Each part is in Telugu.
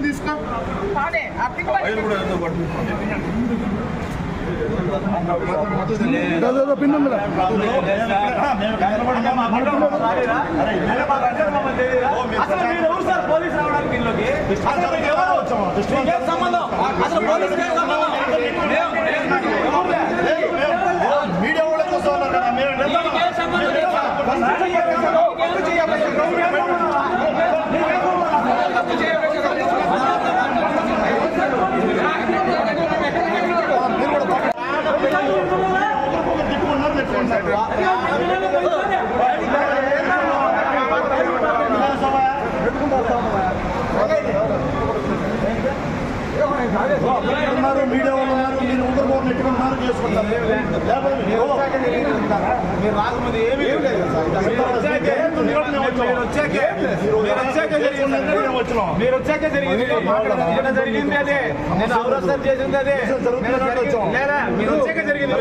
తీసుకో పాడే ఆ పిక్ ఫైల్ కూడా ఏదో పట్టించుకోండి ఏదో పిన్ ఉందిరా అసలు మీరు ఎవరు సార్ పోలీస్ రావడానికి ఇంట్లోకి అసలు మీకు ఎవరు మీకేం ఉన్నారు మీడియా వాళ్ళు ఉన్నారు మీరు ముందర పోరు నెట్టుకుంటున్నారు చేసుకుంటారు లేకపోతే మీరు రాకముందు ఏమీ లేదు వచ్చాకే మీరు వచ్చాకే జరిగింది మీరు వచ్చాకే జరిగింది నిన్న జరిగింది అదే. నేను అవరోధం చేసింది అదే. లేదా మీరు వచ్చాకే జరిగింది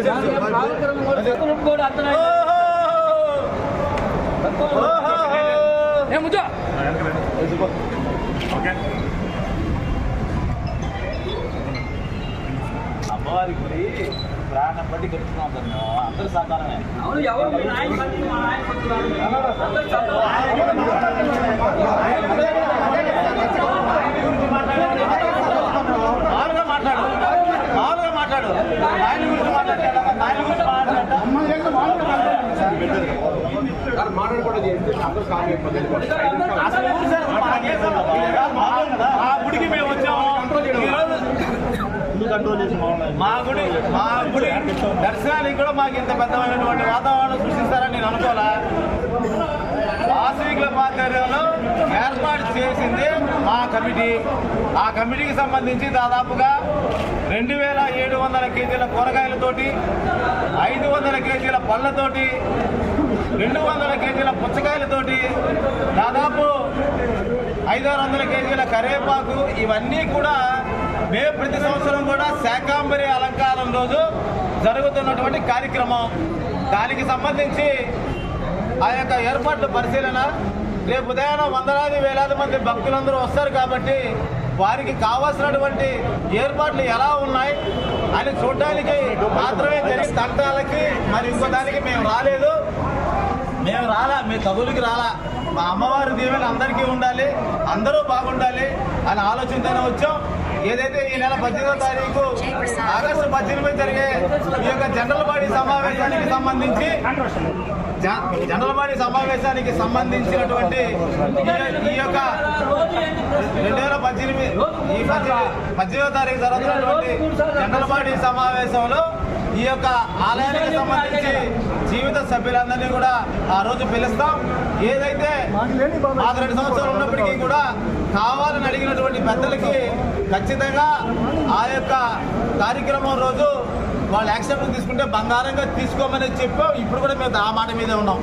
అమ్మవారి గుడి ప్రాణం బట్టి మేము. అందరూ సాధారణమే అవును ఎవరు? మీ నాయన పట్టి మా నాయన పట్టుకున్నారు అందరూ చదువు మామూలుగా మాట్లాడు. మామూలుగా మాట్లాడు. ఆయన గురించి మాట్లాడతాడా? ఆయన గురించి మాట్లాడతా అసలు ఊరు సార్? మా గుడి మా గుడి దర్శనానికి కూడా మాకు ఇంత పెద్దమైనటువంటి వాతావరణం సృష్టిస్తారని నేను అనుకోవాలా? వాసవికుల ఆధ్వర్యంలో ఏర్పాటు చేసింది మా కమిటీ. ఆ కమిటీకి సంబంధించి దాదాపుగా రెండు వేల ఏడు వందల కేజీల కూరగాయలతోటి ఐదు వందల కేజీల పళ్ళతోటి రెండు వందల కేజీల పుచ్చకాయలతోటి దాదాపు ఐదారు వందల కేజీల కరివేపాకు ఇవన్నీ కూడా మేము ప్రతి సంవత్సరం కూడా శాకాంబరి అలంకారం రోజు జరుగుతున్నటువంటి కార్యక్రమం. దానికి సంబంధించి ఆ యొక్క ఏర్పాట్ల పరిశీలన రేపు ఉదయాన వందలాది వేలాది మంది భక్తులందరూ వస్తారు కాబట్టి వారికి కావాల్సినటువంటి ఏర్పాట్లు ఎలా ఉన్నాయి అని చూడడానికి మాత్రమే జరిగి తంటాలకి మరి ఇంకో దానికి మేము రాలేదు. మేము రాలా మీ తగులకి రాలా. మా అమ్మవారి దీవెన అందరికీ ఉండాలి అందరూ బాగుండాలి అనే ఆలోచనతోనే వచ్చాం. ఏదైతే ఈ నెల పద్దెనిమిదో తారీఖు ఆగస్టు పద్దెనిమిది జరిగే ఈ యొక్క జనరల్ బాడీ సమావేశానికి సంబంధించి జనరల్ బాడీ సమావేశానికి సంబంధించినటువంటి ఈ- యొక్క రెండు వేల పద్దెనిమిది ఈ పద్దెనిమిదో తారీఖు జరుగుతున్నటువంటి జనరల్ బాడీ సమావేశంలో ఈ యొక్క ఆలయానికి సంబంధించి జీవిత సభ్యులందరినీ కూడా ఆ రోజు పిలుస్తాం. ఏదైతే మాకు రెండు సంవత్సరాలు ఉన్నప్పటికీ కూడా కావాలని అడిగినటువంటి పెద్దలకి ఖచ్చితంగా ఆ యొక్క కార్యక్రమం రోజు వాళ్ళు యాక్సెప్ట్ తీసుకుంటే బంగారంగా తీసుకోమని చెప్పాం. ఇప్పుడు కూడా మేము ఆ మాట మీదే ఉన్నాం.